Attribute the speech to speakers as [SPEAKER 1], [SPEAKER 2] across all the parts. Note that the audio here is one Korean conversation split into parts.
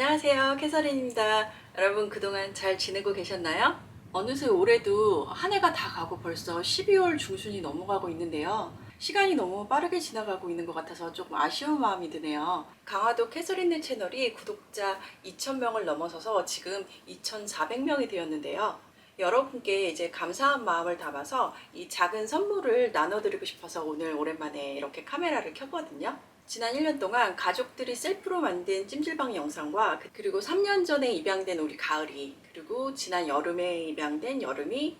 [SPEAKER 1] 안녕하세요. 캐서린입니다. 여러분 그동안 잘 지내고 계셨나요? 어느새 올해도 한 해가 다 가고 벌써 12월 중순이 넘어가고 있는데요. 시간이 너무 빠르게 지나가고 있는 것 같아서 조금 아쉬운 마음이 드네요. 강화도 캐서린네 채널이 구독자 2,000명을 넘어서서 지금 2,400명이 되었는데요. 여러분께 이제 감사한 마음을 담아서 이 작은 선물을 나눠드리고 싶어서 오늘 오랜만에 이렇게 카메라를 켰거든요. 지난 1년 동안 가족들이 셀프로 만든 찜질방 영상과 그- 그리고 3년 전에 입양된 우리 가을이 그리고 지난 여름에 입양된 여름이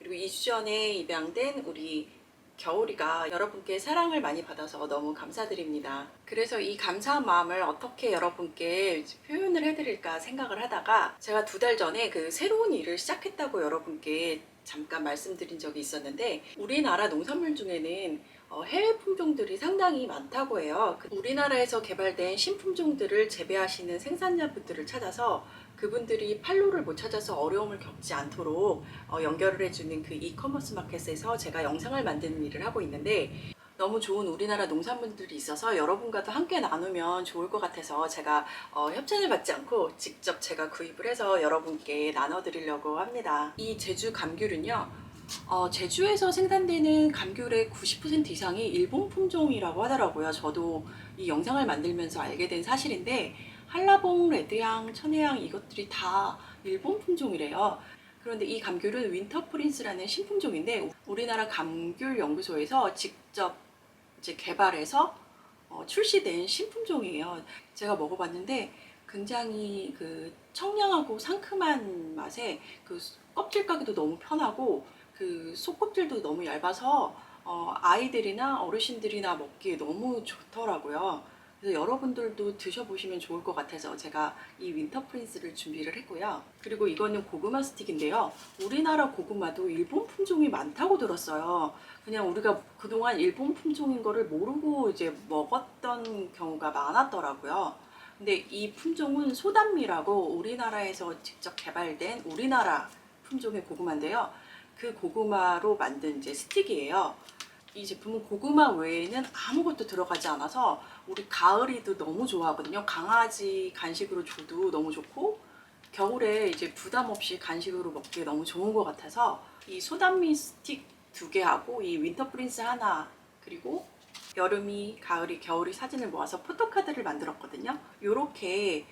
[SPEAKER 1] 그리고 2주 전에 입양된 우리 겨울이가 여러분께 사랑을 많이 받아서 너무 감사드립니다. 그래서 이 감사한 마음을 어떻게 여러분께 표현을 해드릴까 생각을 하다가 제가 두 달 전에 그 새로운 일을 시작했다고 여러분께 잠깐 말씀드린 적이 있었는데 우리나라 농산물 중에는 어, 해외 품종들이 상당히 많다고 해요. 그 우리나라에서 개발된 신품종들을 재배하시는 생산자분들을 찾아서 그분들이 판로를 못 찾아서 어려움을 겪지 않도록 어, 연결을 해주는 그 이커머스 마켓에서 제가 영상을 만드는 일을 하고 있는데 너무 좋은 우리나라 농산물들이 있어서 여러분과도 함께 나누면 좋을 것 같아서 제가 어, 협찬을 받지 않고 직접 제가 구입을 해서 여러분께 나눠드리려고 합니다. 이 제주 감귤은요. 어, 제주에서 생산되는 감귤의 90% 이상이 일본 품종이라고 하더라고요. 저도 이 영상을 만들면서 알게 된 사실인데 한라봉, 레드향, 천혜향 이것들이 다 일본 품종이래요. 그런데 이 감귤은 윈터 프린스라는 신품종인데 우리나라 감귤 연구소에서 직접 이제 개발해서 어, 출시된 신품종이에요. 제가 먹어봤는데 굉장히 그 청량하고 상큼한 맛에 그 껍질 까기도 너무 편하고 그 속껍질도 너무 얇아서 어, 아이들이나 어르신들이나 먹기에 너무 좋더라고요. 그래서 여러분들도 드셔보시면 좋을 것 같아서 제가 이 윈터 프린스를 준비를 했고요. 그리고 이거는 고구마 스틱인데요. 우리나라 고구마도 일본 품종이 많다고 들었어요. 그냥 우리가 그동안 일본 품종인 거를 모르고 이제 먹었던 경우가 많았더라고요. 근데 이 품종은 소단미라고 우리나라에서 직접 개발된 우리나라 품종의 고구마인데요. 그 고구마로 만든 이제 스틱이에요. 이 제품은 고구마 외에는 아무것도 들어가지 않아서 우리 가을이도 너무 좋아하거든요. 강아지 간식으로 줘도 너무 좋고 겨울에 이제 부담 없이 간식으로 먹기에 너무 좋은 것 같아서 이 소단미 스틱 두 개하고 이 윈터 프린스 하나 그리고 여름이, 가을이, 겨울이 사진을 모아서 포토카드를 만들었거든요. 요렇게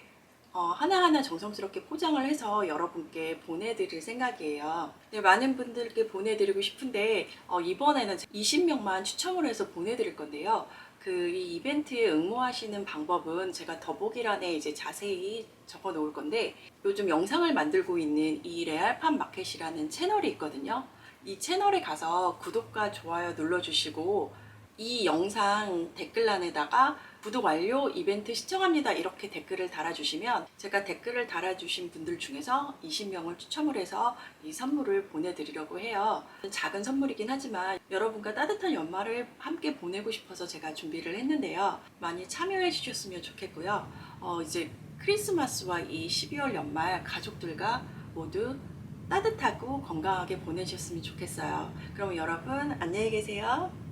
[SPEAKER 1] 어, 하나하나 정성스럽게 포장을 해서 여러분께 보내드릴 생각이에요. 네, 많은 분들께 보내드리고 싶은데 어, 이번에는 20명만 추첨을 해서 보내드릴 건데요. 그 이 이벤트에 응모하시는 방법은 제가 더보기란에 이제 자세히 적어 놓을 건데 요즘 영상을 만들고 있는 이 레알팜 마켓이라는 채널이 있거든요. 이 채널에 가서 구독과 좋아요 눌러주시고 이 영상 댓글란에다가 구독 완료 이벤트 시청합니다 이렇게 댓글을 달아주시면 제가 댓글을 달아주신 분들 중에서 20명을 추첨을 해서 이 선물을 보내드리려고 해요. 작은 선물이긴 하지만 여러분과 따뜻한 연말을 함께 보내고 싶어서 제가 준비를 했는데요. 많이 참여해 주셨으면 좋겠고요. 어, 이제 크리스마스와 이 12월 연말 가족들과 모두 따뜻하고 건강하게 보내주셨으면 좋겠어요. 그럼 여러분 안녕히 계세요.